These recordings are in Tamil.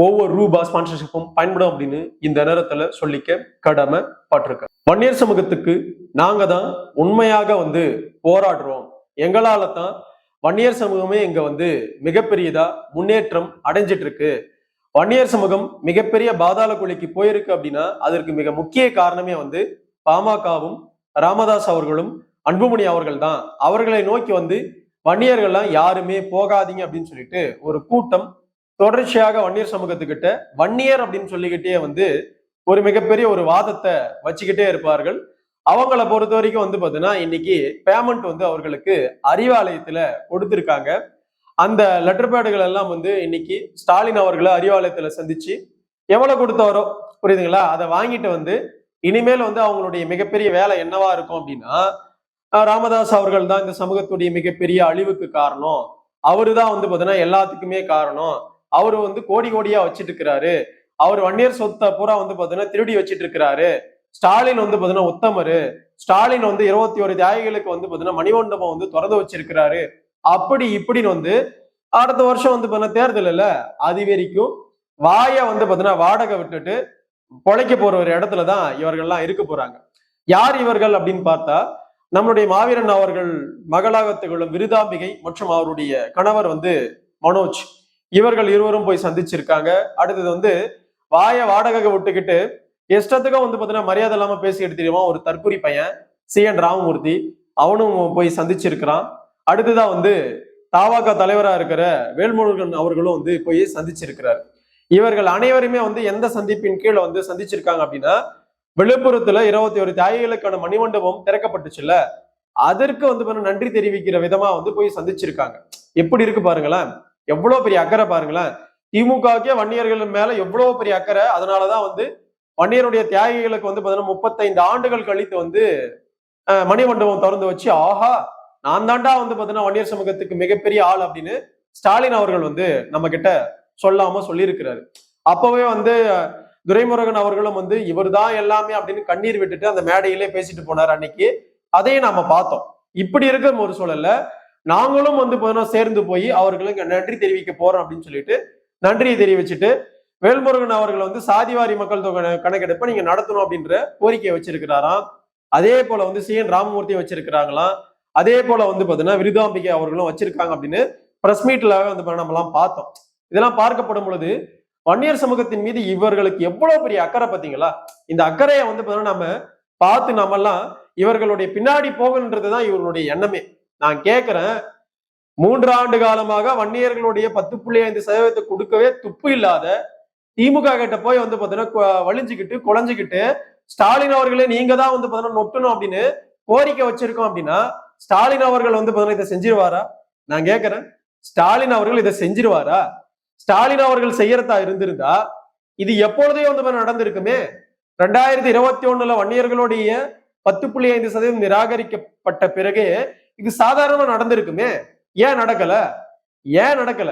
ஒவ்வொரு ரூபா ஸ்பான்சர்ஷிப்பும் பயன்படும் அப்படின்னு இந்த நேரத்துல சொல்லிக்க கடமை பட்டிருக்கேன் வன்னியர் சமூகத்துக்கு நாங்க தான் உண்மையாக வந்து போராடுறோம். எங்களால தான் வன்னியர் சமூகமே இங்க வந்து மிகப்பெரியதா முன்னேற்றம் அடைஞ்சிட்டு இருக்கு வன்னியர் சமூகம் மிகப்பெரிய பாதாள குழிக்கு போயிருக்கு அப்படின்னா அதற்கு மிக முக்கிய காரணமே வந்து பாமகவும் ராமதாஸ் அவர்களும் அன்புமணி அவர்கள் தான். அவர்களை நோக்கி வந்து வன்னியர்கள்லாம் யாருமே போகாதீங்க அப்படின்னு சொல்லிட்டு ஒரு கூட்டம் தொடர்ச்சியாக வன்னியர் சமூகத்துக்கிட்ட வன்னியர் அப்படின்னு சொல்லிக்கிட்டே வந்து ஒரு மிகப்பெரிய ஒரு வாதத்தை வச்சுக்கிட்டே இருப்பார்கள். அவங்கள பொறுத்த வரைக்கும் வந்து பார்த்தீங்கன்னா இன்னைக்கு பேமெண்ட் வந்து அவர்களுக்கு அறிவாலயத்துல கொடுத்துருக்காங்க. அந்த லெட்டர் பேடுகள் எல்லாம் வந்து இன்னைக்கு ஸ்டாலின் அவர்களை அறிவாலயத்துல சந்திச்சு எவ்வளவு கொடுத்தாரோ புரியுதுங்களா? அதை வாங்கிட்டு வந்து இனிமேல் வந்து அவங்களுடைய மிகப்பெரிய வேலை என்னவா இருக்கும் அப்படின்னா ராமதாஸ் அவர்கள் தான் இந்த சமூகத்துடைய மிகப்பெரிய அழிவுக்கு காரணம். அவரு தான் வந்து பார்த்தீங்கன்னா எல்லாத்துக்குமே காரணம். அவரு வந்து கோடி கோடியா வச்சிட்டு இருக்கிறாரு அவர் வன்னியர் சொத்தை பூரா வந்து பாத்தீங்கன்னா திருடி வச்சிட்டு இருக்கிறாரு ஸ்டாலின் வந்து பாத்தீங்கன்னா உத்தமரு. ஸ்டாலின் வந்து இருபத்தி ஒரு தியாகிகளுக்கு வந்து பாத்தீங்கன்னா மணிமண்டபம் வந்து திறந்து வச்சிருக்கிறாரு. அப்படி இப்படின்னு வந்து அடுத்த வருஷம் வந்து பாத்தீங்கன்னா தேர்தல் இல்ல அது வரைக்கும் வாய வந்து பாத்தீங்கன்னா வாடகை விட்டுட்டு பொழைக்க போற ஒரு இடத்துல தான் இவர்கள்லாம் இருக்க போறாங்க. யார் இவர்கள் அப்படின்னு பார்த்தா நம்மளுடைய மாவீரன் அவர்கள் மகளாக திகழும் விருதாம்பிகை மற்றும் அவருடைய கணவர் வந்து மனோஜ். இவர்கள் இருவரும் போய் சந்திச்சிருக்காங்க. அடுத்தது வந்து வாய வாடகை விட்டுக்கிட்டு இஷ்டத்துக்கும் வந்து பார்த்தீங்கன்னா மரியாதை இல்லாமல் பேசி எடுத்துருவான் ஒரு தற்குறி பையன் சி என் ராமமூர்த்தி. அவனும் போய் சந்திச்சிருக்கிறான். அடுத்ததா வந்து தாவாக தலைவரா இருக்கிற வேல்முருகன் அவர்களும் வந்து போய் சந்திச்சிருக்கிறார். இவர்கள் அனைவருமே வந்து எந்த சந்திப்பின் கீழே வந்து சந்திச்சிருக்காங்க அப்படின்னா விழுப்புரத்துல இருபத்தி ஒரு தியாகிகளுக்கான மணிமண்டபம் திறக்கப்பட்டுச்சுல்ல அதற்கு வந்து நன்றி தெரிவிக்கிற விதமா வந்து போய் சந்திச்சிருக்காங்க. எப்படி இருக்கு பாருங்களேன். எவ்வளவு பெரிய அக்கறை பாருங்களேன். திமுகவுக்கே வன்னியர்கள் மேல எவ்வளவு பெரிய அக்கறை. அதனாலதான் வந்து வன்னியருடைய தியாகிகளுக்கு வந்து பாத்தீங்கன்னா முப்பத்தைந்து ஆண்டுகள் கழித்து வந்து மணிமண்டபம் திறந்து வச்சு ஆஹா நான் தாண்டா வந்து பாத்தீங்கன்னா வன்னியர் சமூகத்துக்கு மிகப்பெரிய ஆள் அப்படின்னு ஸ்டாலின் அவர்கள் வந்து நம்ம கிட்ட சொல்லாம சொல்லியிருக்கிறாரு. அப்பவே வந்து துரைமுருகன் அவர்களும் வந்து இவர்தான் எல்லாமே அப்படின்னு கண்ணீர் விட்டுட்டு அந்த மேடையிலே பேசிட்டு போனார் அன்னைக்கு. அதையும் நாம பார்த்தோம். இப்படி இருக்கிற ஒரு சூழல்ல நாங்களும் வந்து பார்த்தீங்கன்னா சேர்ந்து போய் அவர்களுக்கு நன்றி தெரிவிக்க போறோம் அப்படின்னு சொல்லிட்டு நன்றியை தெரிவிச்சுட்டு வேல்முருகன் அவர்கள் வந்து சாதிவாரி மக்கள் தொகை கணக்கெடுப்பை நீங்க நடத்தணும் அப்படின்ற கோரிக்கையை வச்சிருக்கிறாராம். அதே போல வந்து சி என் ராமமூர்த்தி வச்சிருக்கிறாங்களாம். அதே போல வந்து பாத்தீங்கன்னா விருதாம்பிகை அவர்களும் வச்சிருக்காங்க அப்படின்னு பிரஸ் மீட்ல வந்து பாத்தீங்கன்னா நம்மலாம் பார்த்தோம். இதெல்லாம் பார்க்கப்படும் பொழுது வன்னியர் சமூகத்தின் மீது இவர்களுக்கு எவ்வளவு பெரிய அக்கறை பார்த்தீங்களா இந்த அக்கறையை வந்து பாத்தீங்கன்னா நம்ம பார்த்து நம்மெல்லாம் இவர்களுடைய பின்னாடி போகணுன்றதுதான் இவர்களுடைய எண்ணமே. நான் கேட்கிறேன் மூன்று ஆண்டு காலமாக வன்னியர்களுடைய பத்து புள்ளி ஐந்து சதவீதத்தை கொடுக்கவே துப்பு இல்லாத திமுக கிட்ட போய் வந்து பாத்தீங்கன்னா கொ- வலிஞ்சுக்கிட்டு குழஞ்சுக்கிட்டு ஸ்டாலின் அவர்களே நீங்க தான் வந்து பாத்தீங்கன்னா நொட்டணும் அப்படின்னு கோரிக்கை வச்சிருக்கோம் அப்படின்னா ஸ்டாலின் அவர்கள் வந்து பாத்தீங்கன்னா இதை செஞ்சிருவாரா? நான் கேட்கிறேன் ஸ்டாலின் அவர்கள் இதை செஞ்சிருவாரா? ஸ்டாலின் அவர்கள் செய்யறதா இருந்திருந்தா இது எப்பொழுதே வந்து நடந்திருக்குமே. ரெண்டாயிரத்தி இருபத்தி ஒண்ணுல வன்னியர்களுடைய பத்து புள்ளி ஐந்து சதவீதம் நிராகரிக்கப்பட்ட பிறகே இது சாதாரணமா நடந்திருக்குமே. ஏன் நடக்கல? ஏன் நடக்கல?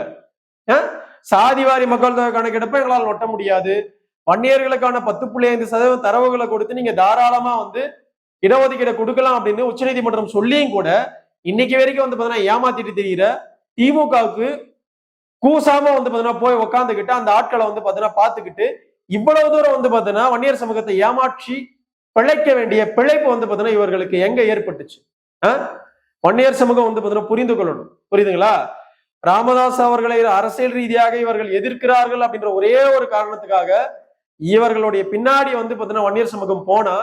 சாதிவாரி மக்கள் தொகை கணக்கெடுப்ப எங்களால் ஒட்ட முடியாது. வன்னியர்களுக்கான பத்து புள்ளி ஐந்து சதவீதம் தரவுகளை கொடுத்து நீங்க தாராளமா வந்து இடஒதுக்கீடு கொடுக்கலாம் அப்படின்னு உச்சநீதிமன்றம் சொல்லியும் கூட இன்னைக்கு வரைக்கும் வந்து பாத்தீங்கன்னா ஏமாத்திட்டு தெரியுற திமுகவுக்கு கூசாம வந்து பாத்தீங்கன்னா போய் உக்காந்துக்கிட்டு அந்த ஆட்களை வந்து பாத்தீங்கன்னா பாத்துக்கிட்டு இவ்வளவு தூரம் வந்து பாத்தீங்கன்னா வன்னியர் சமூகத்தை ஏமாற்றி பிழைக்க வேண்டிய பிழைப்பு வந்து பாத்தீங்கன்னா இவர்களுக்கு எங்க ஏற்பட்டுச்சு? ஆஹ் வன்னியர் சமூகம் வந்து பாத்தீங்கன்னா புரிந்து கொள்ளணும். புரியுதுங்களா? ராமதாஸ் அவர்களை அரசியல் ரீதியாக இவர்கள் எதிர்க்கிறார்கள் அப்படின்ற ஒரே ஒரு காரணத்துக்காக இவர்களுடைய பின்னாடி வந்து பாத்தீங்கன்னா வன்னியர் சமூகம் போனா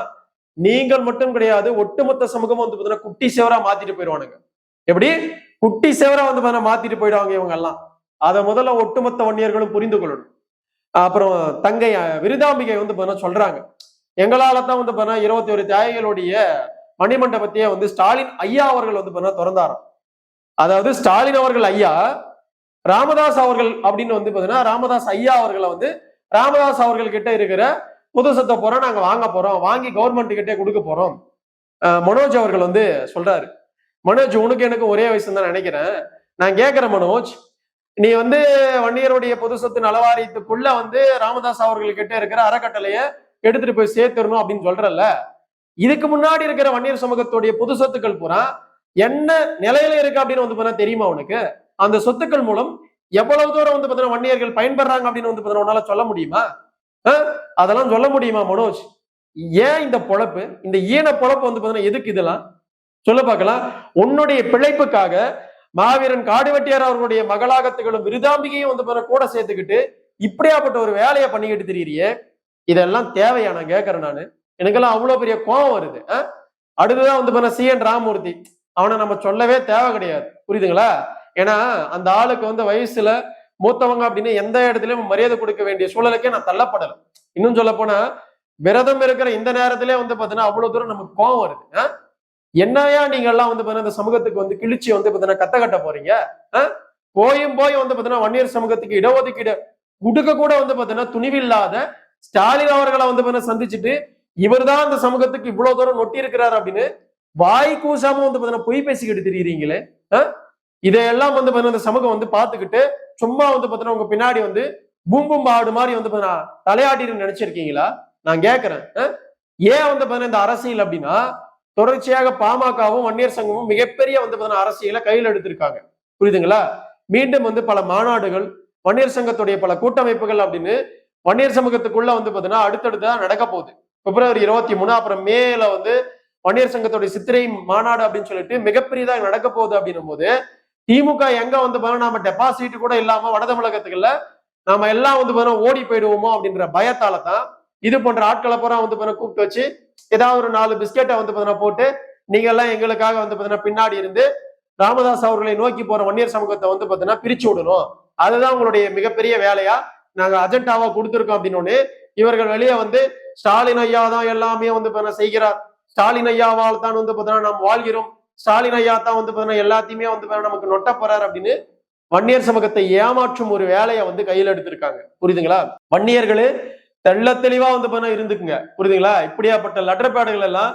நீங்கள் மட்டும் கிடையாது ஒட்டுமொத்த சமூகம் வந்து பாத்தீங்கன்னா குட்டி சேவரா மாத்திட்டு போயிடுவானுங்க. எப்படி? குட்டி சேவரா வந்து பாத்தீங்கன்னா மாத்திட்டு போயிடுவாங்க இவங்க எல்லாம் அதை முதல்ல ஒட்டுமொத்த வன்னியர்களும் புரிந்து கொள்ளணும். அப்புறம் தங்கை விருதாம்பிகை வந்து பாத்தீங்கன்னா சொல்றாங்க. எங்களால தான் வந்து பாத்தீங்கன்னா இருபத்தி ஒரு தியாகிகளுடைய மணிமண்டபத்தையே வந்து ஸ்டாலின் ஐயா அவர்கள் வந்து பார்த்தீங்கன்னா திறந்தாராம். அதாவது ஸ்டாலின் அவர்கள் ஐயா ராமதாஸ் அவர்கள் அப்படின்னு வந்து பார்த்தீங்கன்னா ராமதாஸ் ஐயா அவர்களை வந்து ராமதாஸ் அவர்கள் கிட்ட இருக்கிற பொது சொத்தை போறோம் நாங்க வாங்க போறோம். வாங்கி கவர்மெண்ட் கிட்டே கொடுக்க போறோம். மனோஜ் அவர்கள் வந்து சொல்றாரு. மனோஜ் உனக்கு எனக்கு ஒரே வயசு தான் நினைக்கிறேன். நான் கேட்கிறேன் மனோஜ். நீ வந்து வன்னியருடைய பொது சொத்து நலவாரியத்துக்குள்ள வந்து ராமதாஸ் அவர்கள் கிட்ட இருக்கிற அறக்கட்டளைய எடுத்துட்டு போய் சேர்த்துடணும் அப்படின்னு சொல்றல்ல. இதுக்கு முன்னாடி இருக்கிற வன்னியர் சமூகத்துடைய பொது சொத்துக்கள் பூரா என்ன நிலையில இருக்கு அப்படின்னு வந்து பார்த்தா தெரியுமா உனக்கு? அந்த சொத்துக்கள் மூலம் எவ்வளவு தூரம் வந்து பார்த்தீங்கன்னா வன்னியர்கள் பயன்படுறாங்க அப்படின்னு வந்து பார்த்தீங்கன்னா உன்னால சொல்ல முடியுமா? அதெல்லாம் சொல்ல முடியுமா மனோஜ்? ஏன் இந்த பொழப்பு இந்த ஈன பொழப்பு வந்து பார்த்தீங்கன்னா எதுக்கு இதெல்லாம்? சொல்ல பார்க்கலாம். உன்னுடைய பிழைப்புக்காக மாவீரன் காடுவெட்டியார் அவர்களுடைய மகளாக திகழும் விருதாம்பிகையும் வந்து பார்த்தீங்கன்னா கூட சேர்த்துக்கிட்டு இப்படியாப்பட்ட ஒரு வேலையை பண்ணிக்கிட்டு தெரியறியே. இதெல்லாம் தேவையா? நான் கேட்கறேன் நானு. எனக்கெல்லாம் அவ்வளவு பெரிய கோபம் வருது அடுத்ததான் வந்து பார்த்தீங்கன்னா சி என் ராமூர்த்தி அவனை நம்ம சொல்லவே தேவை கிடையாது. புரியுதுங்களா? ஏன்னா அந்த ஆளுக்கு வந்து வயசுல மூத்தவங்க அப்படின்னு எந்த இடத்துலயும் மரியாதை கொடுக்க வேண்டிய சூழலுக்கே நான் தள்ளப்படல. இன்னும் சொல்ல போனா விரதம் இருக்கிற இந்த நேரத்திலே வந்து பாத்தீங்கன்னா அவ்வளவு தூரம் நமக்கு கோவம் வருது ஆ? என்னையா நீங்க எல்லாம் வந்து பாத்தீங்கன்னா இந்த சமூகத்துக்கு வந்து கிழிச்சி வந்து பாத்தீங்கன்னா கத்த கட்ட போறீங்க ஆ? போயும் போய் வந்து பாத்தீங்கன்னா வன்னியர் சமூகத்துக்கு இடஒதுக்கீடு கொடுக்க கூட வந்து பாத்தீங்கன்னா துணிவில்லாத ஸ்டாலின் அவர்களை வந்து பாத்தீங்கன்னா சந்திச்சுட்டு இவர்தான் அந்த சமூகத்துக்கு இவ்வளவு தூரம் நொட்டி இருக்கிறார் அப்படின்னு வாய் கூசாம வந்து பாத்தீங்கன்னா பொய் பேசிக்கிட்டு தெரியுறீங்களே இதையெல்லாம் வந்து பாத்தீங்கன்னா இந்த சமூகம் வந்து பாத்துக்கிட்டு சும்மா வந்து பாத்தீங்கன்னா உங்க பின்னாடி வந்து பூம்பும் பாடு மாதிரி வந்து பாத்தீங்கன்னா தலையாட்டின்னு நினைச்சிருக்கீங்களா? நான் கேட்கிறேன் ஏன் வந்து பாத்தீங்கன்னா இந்த அரசியல் அப்படின்னா தொடர்ச்சியாக பாமகவும் வன்னியர் சங்கமும் மிகப்பெரிய வந்து பாத்தீங்கன்னா அரசியலை கையில் எடுத்திருக்காங்க. புரியுதுங்களா? மீண்டும் வந்து பல மாநாடுகள் வன்னியர் சங்கத்துடைய பல கூட்டமைப்புகள் அப்படின்னு வன்னியர் சமூகத்துக்குள்ள வந்து பாத்தீங்கன்னா அடுத்தடுத்தா நடக்க போகுது. பிப்ரவரி இருபத்தி மூணு அப்புறம் மேல வந்து வன்னியர் சங்கத்துடைய சித்திரை மாநாடு அப்படின்னு சொல்லிட்டு மிகப்பெரியதாக நடக்க போகுது அப்படின்னும் போது திமுக எங்க வந்து பாத்தீங்கன்னா நம்ம டெபாசிட் கூட இல்லாம வட தமிழகத்துக்குள்ள நாம எல்லாம் வந்து பாத்தீங்கன்னா ஓடி போயிடுவோமோ அப்படின்ற பயத்தால தான் இது போன்ற ஆட்களை பூரா வந்து பாத்தீங்கன்னா கூப்பிட்டு வச்சு ஏதாவது ஒரு நாலு பிஸ்கெட்டை வந்து பாத்தீங்கன்னா போட்டு நீங்க எல்லாம் எங்களுக்காக வந்து பாத்தீங்கன்னா பின்னாடி இருந்து ராமதாஸ் அவர்களை நோக்கி போற வன்னியர் சமூகத்தை வந்து பாத்தீங்கன்னா பிரிச்சு விடணும். அதுதான் உங்களுடைய மிகப்பெரிய வேலையா நாங்க அஜெண்டாவா கொடுத்துருக்கோம் அப்படின்னு இவர்கள் வெளியே வந்து ஸ்டாலின் ஐயா தான் எல்லாமே வந்து பாத்தீங்கன்னா செய்கிறார்? ஸ்டாலின் ஐயாவால் தான் வந்து பாத்தீங்கன்னா நாம் வாழ்கிறோம். ஸ்டாலின் ஐயா தான் வந்து பாத்தீங்கன்னா எல்லாத்தையுமே வந்து பாத்தீங்கன்னா நமக்கு நொட்ட போறார் அப்படின்னு வன்னியர் சமூகத்தை ஏமாற்றும் ஒரு வேலையை வந்து கையில் எடுத்திருக்காங்க. புரியுதுங்களா? வன்னியர்களே தெள்ள தெளிவா வந்து பாத்தீங்கன்னா இருந்துக்குங்க. புரியுதுங்களா? இப்படியாப்பட்ட லெட்டர் பேடுகள் எல்லாம்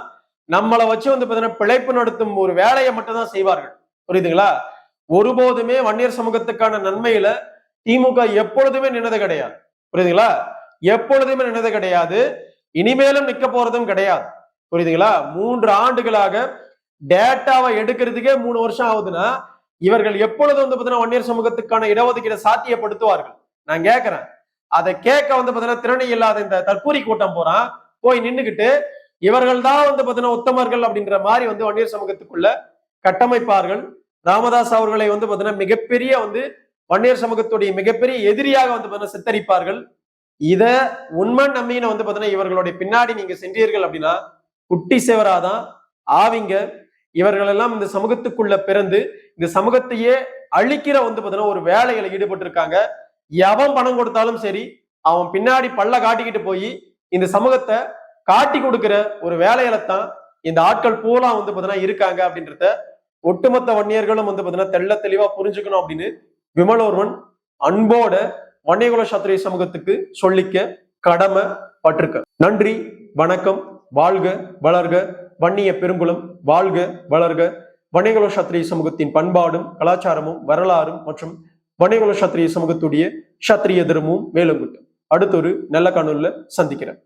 நம்மளை வச்சு வந்து பாத்தீங்கன்னா பிழைப்பு நடத்தும் ஒரு வேலையை மட்டும் தான் செய்வார்கள். புரியுதுங்களா? ஒருபோதுமே வன்னியர் சமூகத்துக்கான நன்மையில திமுக எப்பொழுதுமே நின்னது கிடையாது. புரியுதுங்களா? எப்பொழுதுமே நின்னது கிடையாது. இனிமேலும் நிக்க போறதும் கிடையாது. புரியுதுங்களா? மூன்று ஆண்டுகளாக டேட்டாவை எடுக்கிறதுக்கே மூணு வருஷம் ஆகுதுன்னா இவர்கள் எப்பொழுது வந்து பாத்தீங்கன்னா வன்னியர் சமூகத்துக்கான இடஒதுக்கீடு சாத்தியப்படுத்துவார்கள்? நான் கேட்கிறேன் அதை கேட்க வந்து பாத்தீங்கன்னா திறனை இல்லாத இந்த தற்கூரி கூட்டம் போறான் போய் நின்னுகிட்டு இவர்கள் தான் வந்து பாத்தீங்கன்னா உத்தமர்கள் அப்படின்ற மாதிரி வந்து வன்னியர் சமூகத்துக்குள்ள கட்டமைப்பார்கள். ராமதாஸ் அவர்களை வந்து பாத்தீங்கன்னா மிகப்பெரிய வந்து வன்னியர் சமூகத்துடைய மிகப்பெரிய எதிரியாக வந்து பாத்தீங்கன்னா சித்தரிப்பார்கள். இத உண்மை நம்பின வந்து பாத்தீங்கன்னா இவர்களுடைய பின்னாடி நீங்க சென்றீர்கள் அப்படின்னா குட்டி சேவராதான் ஆவிங்க இவர்கள் எல்லாம் இந்த சமூகத்துக்குள்ள பிறந்து இந்த சமூகத்தையே அழிக்கிற வந்து பாத்தீங்கன்னா ஒரு வேலைகளை ஈடுபட்டு இருக்காங்க எவன் பணம் கொடுத்தாலும் சரி அவன் பின்னாடி பல்ல காட்டிக்கிட்டு போய் இந்த சமூகத்தை காட்டி கொடுக்கிற ஒரு வேலையில தான் இந்த ஆட்கள் பூலாம் வந்து பாத்தீங்கன்னா இருக்காங்க அப்படின்றத ஒட்டுமொத்த வன்னியர்களும் வந்து பாத்தீங்கன்னா தெள்ள தெளிவா புரிஞ்சுக்கணும் அப்படின்னு விமலோர்வன் அன்போட வன்னியகுல சத்திரிய சமூகத்துக்கு சொல்லிக்க கடமை பட்டிருக்க நன்றி வணக்கம் வாழ்க வளர்க வன்னிய பெருங்குளம் வாழ்க வளர்க. வன்னியகுல சத்திரிய சமூகத்தின் பண்பாடும் கலாச்சாரமும் வரலாறும் மற்றும் வன்னியகுல சத்திரிய சமூகத்துடைய சத்திரிய தர்மமும் மேலும் அடுத்தொரு நல்ல காணொலில சந்திக்கிறேன்.